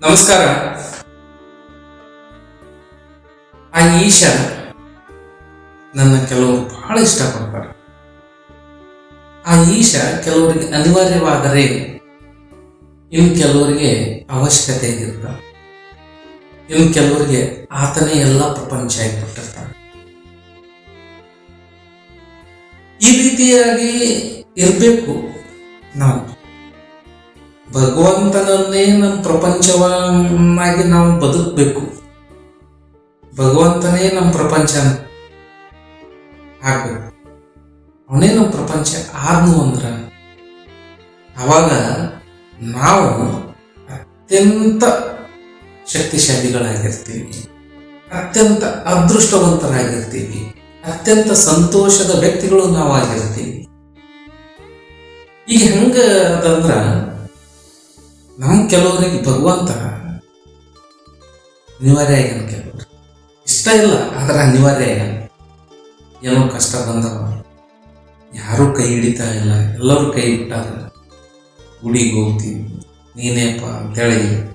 ನಮಸ್ಕಾರ. ಆ ಈಶ ನನ್ನ ಕೆಲವರು ಬಹಳ ಇಷ್ಟಪಡ್ತಾರೆ. ಆ ಈಶ ಕೆಲವರಿಗೆ ಅನಿವಾರ್ಯವಾದರೆ ಇನ್ನು ಕೆಲವರಿಗೆ ಅವಶ್ಯಕತೆ ಆಗಿರ್ತಾರೆ ಇನ್ನು ಕೆಲವರಿಗೆ ಆತನೇ ಎಲ್ಲ ಪ್ರಪಂಚ ಆಗಿಬಿಟ್ಟಿರ್ತಾನೆ. ಈ ರೀತಿಯಾಗಿ ಇರಬೇಕು ನಾವು. ಭಗವಂತನನ್ನೇ ನಮ್ಮ ಪ್ರಪಂಚವನ್ನಾಗಿ ನಾವು ಬದುಕಬೇಕು. ಭಗವಂತನೇ ನಮ್ಮ ಪ್ರಪಂಚ ಆಗ್ಬೇಕು. ಅವನೇ ನಮ್ಮ ಪ್ರಪಂಚ ಆದ್ನು ಅಂದ್ರ ಅವಾಗ ನಾವು ಅತ್ಯಂತ ಶಕ್ತಿಶಾಲಿಗಳಾಗಿರ್ತೀವಿ. ಅತ್ಯಂತ ಅದೃಷ್ಟವಂತರಾಗಿರ್ತೀವಿ. ಅತ್ಯಂತ ಸಂತೋಷದ ವ್ಯಕ್ತಿಗಳು ನಾವು ಆಗಿರ್ತೀವಿ ಈಗ ಹೆಂಗ ಅದಂದ್ರ ನಮ್ ಕೆಲವರಿಗೆ ಭಗವಂತ. ಅನಿವಾರ್ಯ ಆಗ್ಯಾನ ಕೆಲವರು. ಇಷ್ಟ ಇಲ್ಲ, ಆದರೆ ಅನಿವಾರ್ಯ ಆಗ್ಯಾನ. ಏನೋ ಕಷ್ಟ ಬಂದವ. ಯಾರೂ ಕೈ ಹಿಡಿತಾ ಇಲ್ಲ. ಎಲ್ಲರೂ ಕೈ ಬಿಟ್ಟಾರ. ಗುಡಿಗೆ ಹೋಗ್ತೀವಿ. ನೀನೇಪ್ಪ ಅಂತೇಳಿ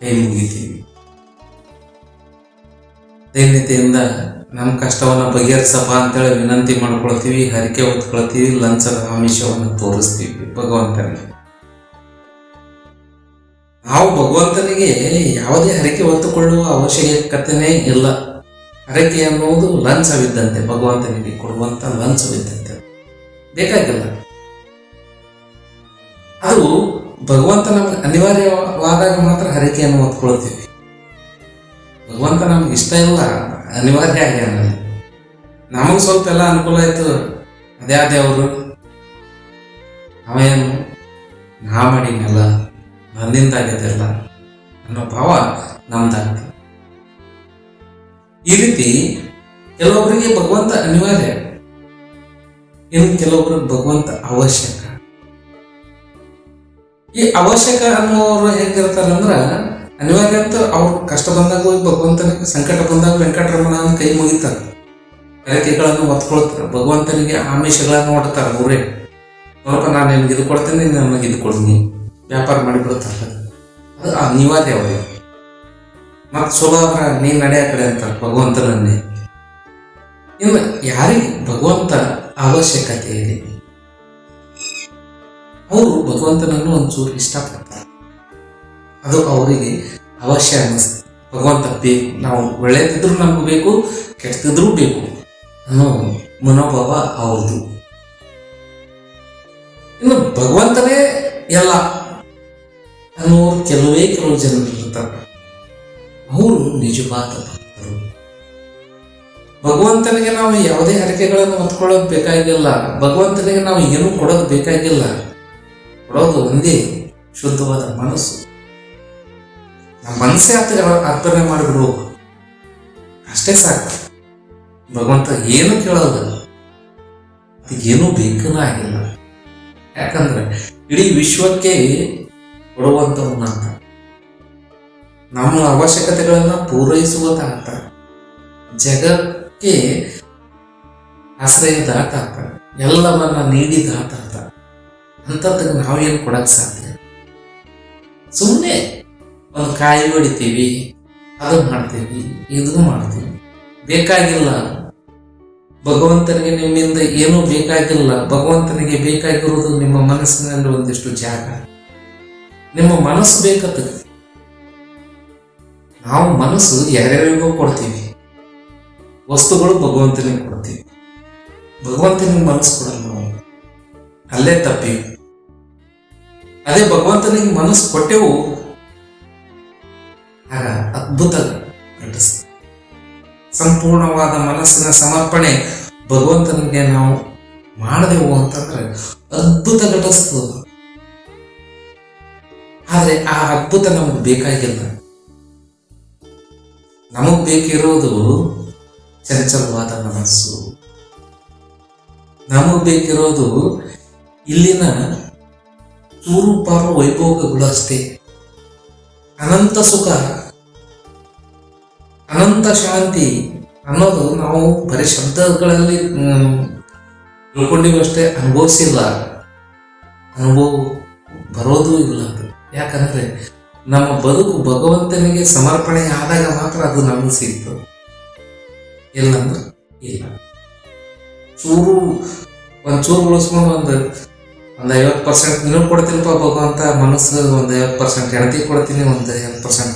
ಕೈ ಮುಗಿತೀವಿ. ದೈನ್ಯತೆಯಿಂದ ನಮ್ಮ ಕಷ್ಟವನ್ನು ಬಗೆಹರಿಸಪ್ಪ ಅಂತೇಳಿ ವಿನಂತಿ ಮಾಡ್ಕೊಳ್ತೀವಿ, ಹರಿಕೆ ಹೊತ್ಕೊಳ್ತೀವಿ, ಲಂಚದ ಆಮಿಷವನ್ನು ತೋರಿಸ್ತೀವಿ ಭಗವಂತನಿಗೆ. ನಾವು ಭಗವಂತನಿಗೆ ಯಾವುದೇ ಹರಕೆ ಹೊತ್ತುಕೊಳ್ಳುವ ಅವಶ್ಯಕತೆನೇ ಇಲ್ಲ. ಹರಕೆ ಅನ್ನುವುದು ಲಂಚವಿದ್ದಂತೆ, ಭಗವಂತನಿಗೆ ಕೊಡುವಂತ ಲಂಚವಿದ್ದಂತೆ. ಬೇಕಾಗಿಲ್ಲ. ಅದು ಭಗವಂತ ನಮ್ಗೆ ಅನಿವಾರ್ಯವಾದಾಗ ಮಾತ್ರ ಹರಕೆಯನ್ನು ಹೊತ್ಕೊಳ್ತೀವಿ. ಭಗವಂತ ನಮ್ಗೆ ಇಷ್ಟ ಇಲ್ಲ, ಅನಿವಾರ್ಯ ಆಗ್ಯಾನ ನಮಗೆ ಸ್ವಲ್ಪ ಎಲ್ಲ ಅನುಕೂಲ ಆಯ್ತು, ಅದೇ ದೇವರು ಅವೇನು ನಾ ಮಾಡಿನಲ್ಲ. ನನ್ನಿಂದ ಆಗ್ಯದಲ್ಲ ಅನ್ನೋ ಭಾವ ನಮ್ದಾಗ್ತದೆ ಈ ರೀತಿ ಕೆಲವೊಬ್ಬರಿಗೆ ಭಗವಂತ ಅನಿವಾರ್ಯ ಇನ್ನು ಕೆಲವೊಬ್ಬರಿಗೆ ಭಗವಂತ ಅವಶ್ಯಕ. ಈ ಅವಶ್ಯಕ ಅನ್ನೋರು ಹೆಂಗಿರ್ತಾರಂದ್ರ ಅನಿವಾರ್ಯ ಅಂತ ಅವ್ರ ಕಷ್ಟ ಬಂದಾಗ ಹೋಗಿ ಭಗವಂತನಿಗೆ ಸಂಕಟ ಬಂದಾಗ ವೆಂಕಟರಮಣನ ಕೈ ಮುಗಿತಾರೆ. ಕರೆಕೆಗಳನ್ನು ಒತ್ಕೊಳ್ತಾರೆ. ಭಗವಂತನಿಗೆ ಆಮಿಷಗಳನ್ನು ಹೊಡ್ತಾರೆ ಅವರೇ ನೋಡಪ್ಪ, ನಾನು ನಿನ್ಗೆ ಇದು ಕೊಡ್ತೇನೆ, ನೀನು ನನಗೆ ಇದು ಕೊಡ್ತೀನಿ. ವ್ಯಾಪಾರ ಮಾಡಿಬಿಡುತ್ತಾರ ಅದು ಅನಿವಾರ್ಯ ಅವರಿಗೆ ಮತ್ತು ಆದ್ರ ನೀನ್ ನಡೆಯ ಕಡೆ ಅಂತಾರೆ ಭಗವಂತನನ್ನೇ. ಇನ್ನು ಯಾರಿಗೆ ಭಗವಂತ ಅವಶ್ಯಕತೆ ಇದೆ? ಅವರು ಭಗವಂತನನ್ನು ಒಂಚೂರು ಇಷ್ಟಪಡ್ತಾರೆ. ಅದು ಅವರಿಗೆ ಅವಶ್ಯ ಅನ್ನಿಸ್ತದೆ ಭಗವಂತ ಬೇಕು, ನಾವು ಒಳ್ಳೆದಿದ್ರು ನಮ್ಗೆ ಬೇಕು, ಕೆಟ್ಟದಿದ್ರೂ ಬೇಕು ಅನ್ನೋ ಮನೋಭಾವ ಅವ್ರದ್ದು. ಇನ್ನು ಭಗವಂತನೇ ಎಲ್ಲ ಅನ್ನೋರು ಕೆಲವೇ ಕೆಲವು ಜನರು ಇರ್ತಾರೆ ಅವರು ನಿಜವಾದ ಭಕ್ತರು. ಭಗವಂತನಿಗೆ ನಾವು ಯಾವುದೇ ಹರಕೆಗಳನ್ನು ಹೊತ್ಕೊಳ್ಳೋದು ಬೇಕಾಗಿಲ್ಲ. ಭಗವಂತನಿಗೆ ನಾವು ಏನೂ ಕೊಡೋದು ಬೇಕಾಗಿಲ್ಲ. ಕೊಡೋದು ಒಂದೇ ಶುದ್ಧವಾದ ಮನಸ್ಸು. ನಮ್ಮ ಮನಸ್ಸೇ ಆತ ಅರ್ಪಣೆ ಮಾಡಿಬಿಡು. ಅಷ್ಟೇ ಸಾಕು. ಭಗವಂತ ಏನು ಕೇಳೋದು? ಏನೂ ಬೇಕೂ ಆಗಿಲ್ಲ. ಯಾಕಂದ್ರೆ ಇಡೀ ವಿಶ್ವಕ್ಕೆ ಕೊಡುವಂತವನಂತ ನಮ್ಮ ಅವಶ್ಯಕತೆಗಳನ್ನ ಪೂರೈಸುವುದಾತ ಜಗಕ್ಕೆ ಆಶ್ರಯದಾತ ಎಲ್ಲವನ್ನ ನೀಡಿದಾತ ಅಂಥದ್ದಕ್ಕೆ ನಾವೇನು ಕೊಡಕ್ ಸಾಧ್ಯ? ಸುಮ್ಮನೆ ಒಂದು ಕಾಯಿ ಹೊಡಿತೀವಿ, ಅದು ಮಾಡ್ತೀವಿ ಇದು ಮಾಡ್ತೀವಿ. ಬೇಕಾಗಿಲ್ಲ. ಭಗವಂತನಿಗೆ ನಿಮ್ಮಿಂದ ಏನೂ ಬೇಕಾಗಿಲ್ಲ. ಭಗವಂತನಿಗೆ ಬೇಕಾಗಿರುವುದು ನಿಮ್ಮ ಮನಸ್ಸಿನಲ್ಲಿ ಒಂದಿಷ್ಟು ಜಾಗ. ನಿಮ್ಮ ಮನಸ್ಸು ಬೇಕತ್ತ ನಾವು ಮನಸ್ಸು ಯಾರ್ಯಾರಿಗೋ ಕೊಡ್ತೀವಿ. ವಸ್ತುಗಳು ಭಗವಂತನಿಗೆ ಕೊಡ್ತೀವಿ. ಭಗವಂತನಿಗೆ ಮನಸ್ಸು ಕೊಡಲ್ಲ ನಾವು. ಅಲ್ಲೇ ತಪ್ಪಿ. ಅದೇ ಭಗವಂತನಿಗೆ ಮನಸ್ಸು ಕೊಟ್ಟೆವು. ಆಗ ಅದ್ಭುತ ಸಂಪೂರ್ಣವಾದ ಮನಸ್ಸಿನ ಸಮರ್ಪಣೆ ಭಗವಂತನಿಗೆ ನಾವು ಮಾಡದೆವು ಅಂತಂದ್ರೆ ಅದ್ಭುತ ಘಟಿಸ್ತದ ಆದ್ರೆ ಆ ಅದ್ಭುತ ನಮಗೆ ಬೇಕಾಗಿಲ್ಲ. ನಮಗ್ ಬೇಕಿರೋದು ಚಂಚಲವಾದ ಮನಸ್ಸು. ನಮಗ್ ಬೇಕಿರೋದು ಇಲ್ಲಿನ ಚೂರು ಪಾರು ವೈಭೋಗಗಳು ಅಷ್ಟೇ. ಅನಂತ ಸುಖ, ಅನಂತ ಶಾಂತಿ ಅನ್ನೋದು ನಾವು ಬರೀ ಶಬ್ದಗಳಲ್ಲಿ ತಿಳ್ಕೊಂಡಿವಷ್ಟೇ ಅನುಭವಿಸಿಲ್ಲ. ಅನುಭವ ಬರೋದು ಇಲ್ಲ. ಯಾಕಂದ್ರೆ ನಮ್ಮ ಬದುಕು ಭಗವಂತನಿಗೆ ಸಮರ್ಪಣೆ ಆದಾಗ ಮಾತ್ರ ಅದು ನಮಗೆ ಸಿಗ್ತದೆ ಇಲ್ಲಂದ್ರೆ ಇಲ್ಲ. ಚೂರು ಒಂದು ಚೂರು ಉಳಿಸ್ಕೊಂಡು ಒಂದು ಒಂದು ಐವತ್ತು ಪರ್ಸೆಂಟ್ ನೀವು ಕೊಡ್ತೀನಪ್ಪ ಭಗವಂತ, ಮನಸ್ಸು ಒಂದು ಐವತ್ತು ಪರ್ಸೆಂಟ್ ಹೆಂಡತಿ ಕೊಡ್ತೀನಿ ಒಂದು ಐವತ್ತು ಪರ್ಸೆಂಟ್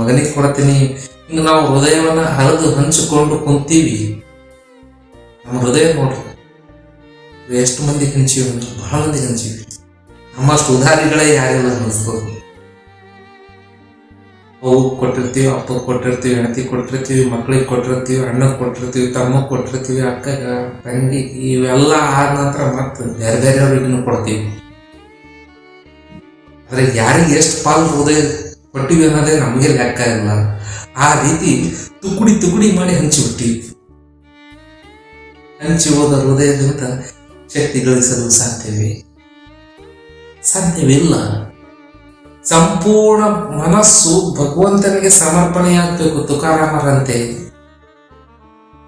ಮಗನಿಗೆ ಕೊಡ್ತೀನಿ. ಹಿಂಗೆ ನಾವು ಹೃದಯವನ್ನು ಹರಿದು ಹಂಚಿಕೊಂಡು ಕುಂತೀವಿ. ನಮ್ಮ ಹೃದಯ ನೋಡ್ರಿ, ಎಷ್ಟು ಮಂದಿ ಹಂಚೀವಿ ಅಂದ್ರೆ ಬಹಳ ಮಂದಿ ಹಂಚೀವಿ ನಮ್ಮಷ್ಟು ಉದಾರಿಗಳೇ ಯಾರಿಲ್ಲ ಅನ್ನಿಸ್ತದೆ ಅವು ಕೊಟ್ಟಿರ್ತೀವಿ, ಅಪ್ಪ ಕೊಟ್ಟಿರ್ತೀವಿ, ಹೆಂಡತಿ ಕೊಟ್ಟಿರ್ತೀವಿ, ಮಕ್ಳಿಗೆ ಕೊಟ್ಟಿರ್ತೀವಿ, ಅಣ್ಣಗೆ ಕೊಟ್ಟಿರ್ತೀವಿ ತಮ್ಮ ಕೊಟ್ಟಿರ್ತೀವಿ ಅಕ್ಕ ತಂಗಿ, ಇವೆಲ್ಲ ಆದ ನಂತರ ಮತ್ತೆ ಬೇರೆ ಬೇರೆಯವ್ರಿಗೂ ಕೊಡ್ತೀವಿ. ಆದ್ರೆ ಯಾರಿಗೆ ಎಷ್ಟು ಪಾಲು ಹೃದಯ ಕೊಟ್ಟಿವಿ ಅನ್ನೋದೇ ನಮಗೆ ಲೆಕ್ಕ ಇಲ್ಲ. ಆ ರೀತಿ ತುಕುಡಿ ತುಕುಡಿ ಮಾಡಿ ಹಂಚಿಬಿಟ್ಟಿವಿ ಹಂಚಿ ಹೋದ ಹೃದಯದಿಂದ ಶಕ್ತಿ ಗಳಿಸಲು ಸಾಧ್ಯವೇ? ಸಾಧ್ಯವಿಲ್ಲ. ಸಂಪೂರ್ಣ ಮನಸ್ಸು ಭಗವಂತನಿಗೆ ಸಮರ್ಪಣೆಯಾಗಬೇಕು ತುಕಾರಾಮರಂತೆ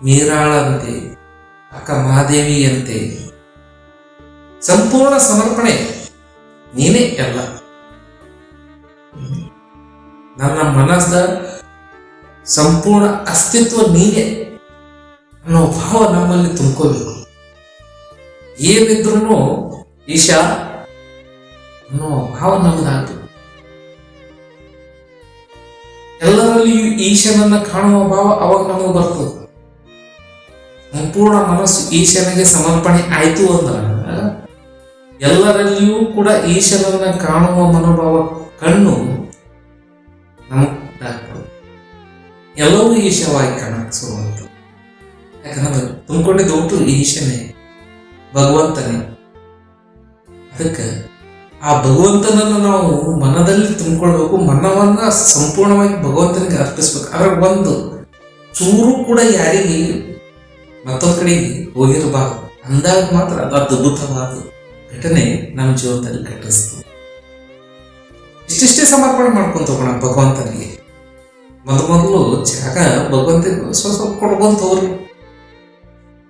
ಮೀರಾಳಂತೆ ಅಕ್ಕ ಮಹಾದೇವಿಯಂತೆ ಸಂಪೂರ್ಣ ಸಮರ್ಪಣೆ ನೀನೇ ಎಲ್ಲ. ನನ್ನ ಮನಸ್ಸ ಸಂಪೂರ್ಣ ಅಸ್ತಿತ್ವ ನೀನೇ ಅನ್ನೋ ಭಾವ ನಮ್ಮಲ್ಲಿ ತುಂಬ್ಕೋಬೇಕು. ಏನಿದ್ರು ಈಶಾ ಅನ್ನೋ ಭಾವ ನಮ್ಮದಾಗಬೇಕು ಎಲ್ಲರಲ್ಲಿಯೂ ಈಶನನ್ನ ಕಾಣುವ ಭಾವ ಅವಾಗ ನಮಗೆ ಬರ್ತದೆ. ಸಂಪೂರ್ಣ ಮನಸ್ಸು ಈಶನಿಗೆ ಸಮರ್ಪಣೆ ಆಯ್ತು ಅಂದ್ರ ಎಲ್ಲರಲ್ಲಿಯೂ ಕೂಡ ಈಶನನ್ನ ಕಾಣುವ ಮನೋಭಾವ ಕಣ್ಣು ನಮಗೆ. ಎಲ್ಲವೂ ಈಶವಾಗಿ ಕಾಣಕ್ಕೆ ಯಾಕಂದ್ರೆ ತುಂಬಿಕೊಂಡಿದ್ದು ಒಟ್ಟು ಈಶನೇ, ಭಗವಂತನೇ. ಅದಕ್ಕೆ ಆ ಭಗವಂತನನ್ನು ನಾವು ಮನದಲ್ಲಿ ತುಂಬಿಕೊಳ್ಬೇಕು, ಮನವನ್ನ ಸಂಪೂರ್ಣವಾಗಿ ಭಗವಂತನಿಗೆ ಅರ್ಪಿಸ್ಬೇಕು. ಆದರೆ ಒಂದು, ಚೂರು ಕೂಡ ಯಾರಿಗೆ ಮತ್ತೊಂದು ಕಡೆಗೆ ಹೋಗಿರಬಾರ್ದು. ಅಂದಾಗ ಮಾತ್ರ ಅದು ಅದ್ಭುತವಾದ ಘಟನೆ ನಮ್ಮ ಜೀವನದಲ್ಲಿ ಘಟಿಸ್ತು. ಇಷ್ಟಿಷ್ಟೇ ಸಮರ್ಪಣೆ ಮಾಡ್ಕೊಂತ ಹೋಗೋಣ ಭಗವಂತನಿಗೆ. ಮೊದಲು ಮೊದಲು ಜಾಗ ಭಗವಂತನಿಗೆ ಸ್ವಲ್ಪ ಸ್ವಲ್ಪ ಕೊಡ್ಕೊಂತ ಹೋಗ್ರಿ.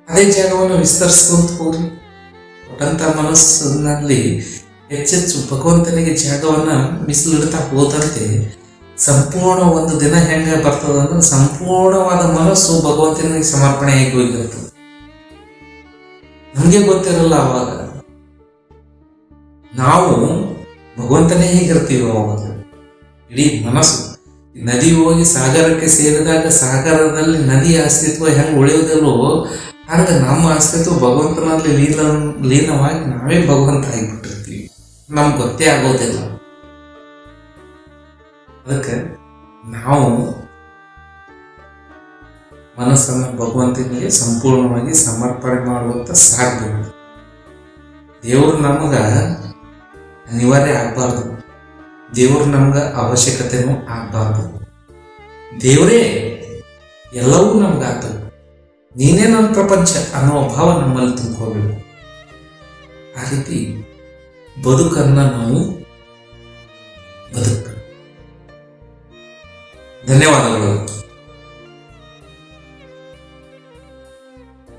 ಅದೇ ಜಾಗವನ್ನು ವಿಸ್ತರಿಸ್ಕೊಂತ ಹೋಗ್ರಿ. ಕೊಟ್ಟಂತ ಮನಸ್ಸಿನಲ್ಲಿ ಹೆಚ್ಚೆಚ್ಚು ಭಗವಂತನಿಗೆ ಜಾಗವನ್ನು ಮೀಸಲಿಡ್ತಾ ಹೋದಂತೆ ಸಂಪೂರ್ಣ ಒಂದು ದಿನ ಹೆಂಗೆ ಬರ್ತದಂದ್ರೆ ಸಂಪೂರ್ಣವಾದ ಮನಸ್ಸು ಭಗವಂತನಿಗೆ ಸಮರ್ಪಣೆ ಹೇಗೆ ಹೋಗಿರ್ತದೆ ನಮಗೆ ಗೊತ್ತಿರಲ್ಲ ಅವಾಗ. ನಾವು ಭಗವಂತನೇ ಹೇಗಿರ್ತೀವಿ ಅವಾಗ. ಇಡೀ ಮನಸ್ಸು ನದಿ ಹೋಗಿ ಸಾಗರಕ್ಕೆ ಸೇರಿದಾಗ ಸಾಗರದಲ್ಲಿ ನದಿಯ ಅಸ್ತಿತ್ವ ಹೆಂಗೆ ಉಳಿಯೋದಿಲ್ಲೋ ಹಾಗೆ ನಮ್ಮ ಅಸ್ತಿತ್ವ ಭಗವಂತನಲ್ಲಿ ಲೀನ, ಲೀನವಾಗಿ ನಾವೇ ಭಗವಂತ ಆಗಿಬಿಟ್ಟಿರ್ತೀವಿ ನಮ್ಗೆ ಗೊತ್ತೇ ಆಗೋದಿಲ್ಲ. ಅದಕ್ಕೆ ನಾವು ಮನಸ್ಸನ್ನು ಭಗವಂತನಿಗೆ ಸಂಪೂರ್ಣವಾಗಿ ಸಮರ್ಪಣೆ ಮಾಡುವಂತ ಸಾಧ್ಯ ದೇವರು ನಮಗೆ ಅನಿವಾರ್ಯ ಆಗಬಾರ್ದು. ದೇವರು ನಮ್ಗೆ ಅವಶ್ಯಕತೆನೂ ಆಗಬಾರ್ದು. ದೇವರೇ ಎಲ್ಲವೂ ನಮ್ಗಾಗ್ತದೆ ನೀನೇ ನನ್ನ ಪ್ರಪಂಚ ಅನ್ನೋ ಭಾವ ನಮ್ಮಲ್ಲಿ ತುಂಬ್ಕೋಬೇಕು ಆ ರೀತಿ ಬದುಕನ್ನ ನಾವು ಬದುಕ ಧನ್ಯವಾದಗಳು.